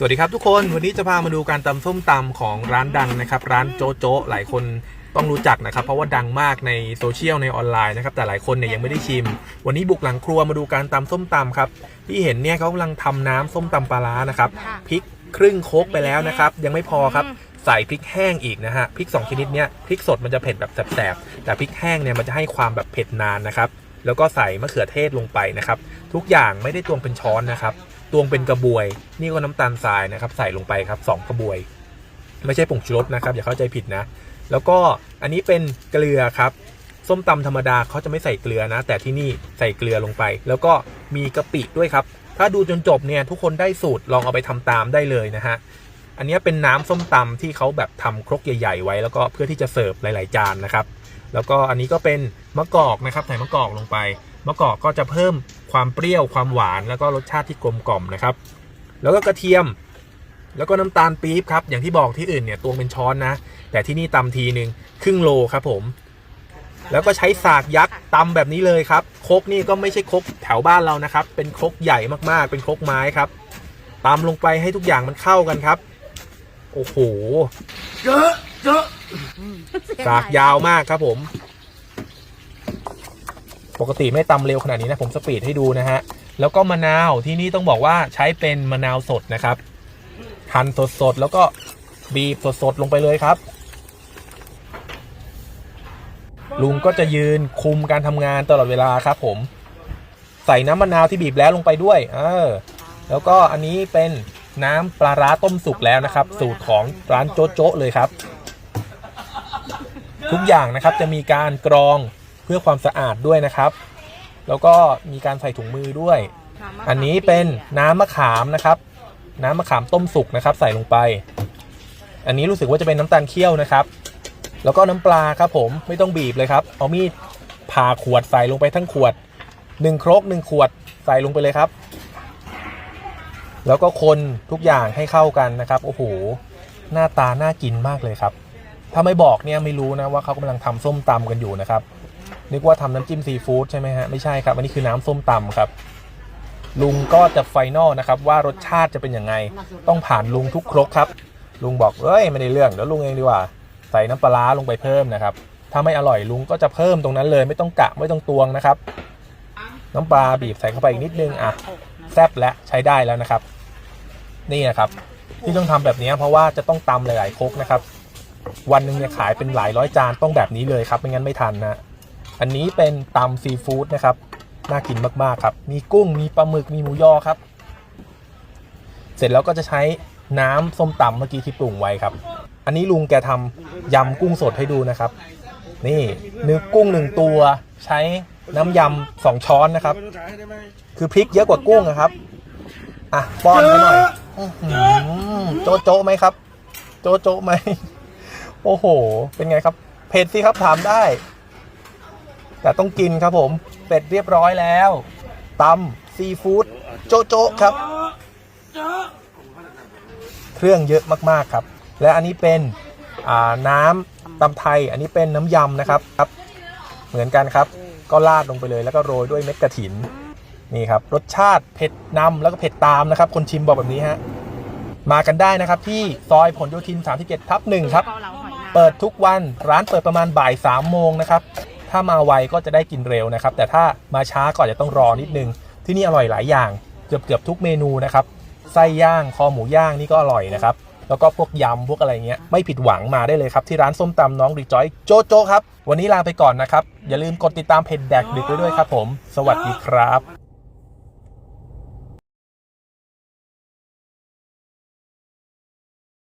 สวัสดีครับทุกคนวันนี้จะพามาดูการตำส้มตำของร้านดังนะครับ ร้านโจ๊ะโจ๊ะหลายคนต้องรู้จักนะครับ เพราะว่าดังมากในโซเชียลในออนไลน์นะครับแต่หลายคนเนี่ยยังไม่ได้ชิม วันนี้บุกหลังครัวมาดูการตำส้มตำครับที่เห็นเนี่ยเขากำลังทำน้ำส้มตำปลาร้านะครับพริกครึ่งโคกไปแล้วนะครับ ยังไม่พอครับใส่พริกแห้งอีกนะฮะพริกสองชนิดเนี้ยพริกสดมันจะเผ็ดแบบแสบๆแต่พริกแห้งเนี่ยมันจะให้ความแบบเผ็ดนานนะครับแล้วก็ใส่มะเขือเทศลงไปนะครับ ทุกอย่างไม่ได้ตวงเป็นช้อนนะครับ ตวงเป็นกระบวย นี่ก็น้ำตาลทรายนะครับ ใส่ลงไปครับสองกระบวย ไม่ใช่ผงชูรสนะครับ อย่าเข้าใจผิดนะ แล้วก็อันนี้เป็นเกลือครับ ส้มตำธรรมดาเขาจะไม่ใส่เกลือนะ แต่ที่นี่ใส่เกลือลงไป แล้วก็มีกะปิด้วยครับ ถ้าดูจนจบเนี่ยทุกคนได้สูตรลองเอาไปทำตามได้เลยนะฮะอันนี้เป็นน้ำส้มตำที่เขาแบบทำครกใหญ่ ๆ ไว้ แล้วก็เพื่อที่จะเสิร์ฟหลาย ๆ จานนะครับ แล้วก็อันนี้ก็เป็นมะกอกนะครับใส่มะกอกลงไปมะกอกก็จะเพิ่ม ความเปรี้ยวความหวานแล้วก็รสชาติที่กลมกล่อมนะครับ แล้วก็กระเทียม แล้วก็น้ำตาลปี๊บครับ อย่างที่บอกที่อื่นเนี่ยตวงเป็นช้อนนะ แต่ที่นี่ตำทีหนึ่งครึ่งโลครับผม แล้วก็ใช้สากยักษ์ตำแบบนี้เลยครับครกนี่ก็ไม่ใช่ครกแถวบ้านเรานะครับ เป็นครกใหญ่มากๆ เป็นครกไม้ครับตำลงไปให้ทุกอย่างมันเข้ากันครับ โอ้โหเจอะเจอะสากยาวมากครับผม ปกติไม่ตำเร็วขนาดนี้นะผมสปีดให้ดูนะฮะ แล้วก็มะนาวที่นี่ต้องบอกว่าใช้เป็นมะนาวสดนะครับ หั่นสดๆ แล้วก็บีบสดๆ ลงไปเลยครับ ลุงก็จะยืนคุมการทำงานตลอดเวลาครับผม ใส่น้ำมะนาวที่บีบแล้วลงไปด้วย เออ แล้วก็อันนี้เป็นน้ำปลาร้าต้มสุกแล้วนะครับ สูตรของร้านโจ๊ะเลยครับ ทุกอย่างนะครับจะมีการกรอง พื่อความสะอาดด้วยนะครับ แล้วก็มีการใส่ถุงมือด้วย อันนี้เป็นน้ำมะขามนะครับ น้ำมะขามต้มสุกนะครับ ใส่ลงไป อันนี้รู้สึกว่าจะเป็นน้ำตาลเคี่ยวนะครับ แล้วก็น้ำปลาครับผมไม่ต้องบีบเลยครับ เอามีดผ่าขวดใส่ลงไปทั้งขวดหนึ่งครกหนึ่งขวดใส่ลงไปเลยครับ แล้วก็คนทุกอย่างให้เข้ากันนะครับโอ้โหหน้าตาน่ากินมากเลยครับ ถ้าไม่บอกเนี่ยไม่รู้นะว่าเขากำลังทำส้มตำกันอยู่นะครับ นึกว่าทำน้ำจิ้มซีฟู้ดใช่ไหมฮะ ไม่ใช่ครับ อันนี้คือน้ำส้มตำครับ ลุงก็จะไฟนอลนะครับ ว่ารสชาติจะเป็นยังไง ต้องผ่านลุงทุกครกครับ ลุงบอกเอ้ยไม่ได้เรื่องเดี๋ยวลุงเองดีกว่า ใส่น้ำปลาลงไปเพิ่มนะครับ ถ้าไม่อร่อยลุงก็จะเพิ่มตรงนั้นเลย ไม่ต้องกะไม่ต้องตวงนะครับ น้ำปลาบีบใส่เข้าไปอีกนิดนึงอะแซ่บและใช้ได้แล้วนะครับ นี่นะครับที่ต้องทำแบบนี้เพราะว่าจะต้องตำหลายๆครกนะครับ วันหนึ่งเนี่ยขายเป็นหลายร้อยจานต้องแบบนี้เลยครับ ไม่งั้นไม่ทันนะ อันนี้เป็นตำซีฟู้ดนะครับ น่ากินมากๆครับ มีกุ้งมีปลาหมึกมีหมูยอครับ เสร็จแล้วก็จะใช้น้ำส้มตำเมื่อกี้ที่ปรุงไว้ครับ อันนี้ลุงแกทำยำกุ้งสดให้ดูนะครับ นี่เนื้อกุ้งหนึ่งตัวใช้น้ำยำสองช้อนนะครับ คือพริกเยอะกว่ากุ้งนะครับ อะป้อนไปหน่อยโจโจไหมครับ โจโจไหมโอ้โห เป็นไงครับเผ็ดสิครับถามได้ แต่ต้องกินครับผม เป็ดเรียบร้อยแล้วตำซีฟู้ดโจ๊ะโจ๊ะครับ เครื่องเยอะมากๆครับ และอันนี้เป็นน้ำตำไทย อันนี้เป็นน้ำยำนะครับครับ เหมือนกันครับ ก็ราดลงไปเลยแล้วก็โรยด้วยเม็ดกระถินนี่ครับ รสชาติเผ็ดนำแล้วก็เผ็ดตามนะครับ คนชิมบอกแบบนี้ฮะมากันได้นะครับที่ซอยผลโยธิน 37 ทับหนึ่งครับ เปิดทุกวันร้านเปิดประมาณบ่าย3ามโมงนะครับ ถ้ามาไวก็จะได้กินเร็วนะครับ แต่ถ้ามาช้าก็จจะต้องรอนิดนึง ที่นี่อร่อยหลายอย่างเกือบเกือบทุกเมนูนะครับไส้ย่างคอหมูย่างนี่ก็อร่อยนะครับแล้วก็พวกยำพวกอะไรเงี้ยไม่ผิดหวังมาได้เลยครับ ที่ร้านส้มตำน้องรีจอยโจโจครับ วันนี้ลาไปก่อนนะครับ อย่าลืมกดติดตามเพจแดกดึกไว้ด้วยครับผม สวัสดีครับ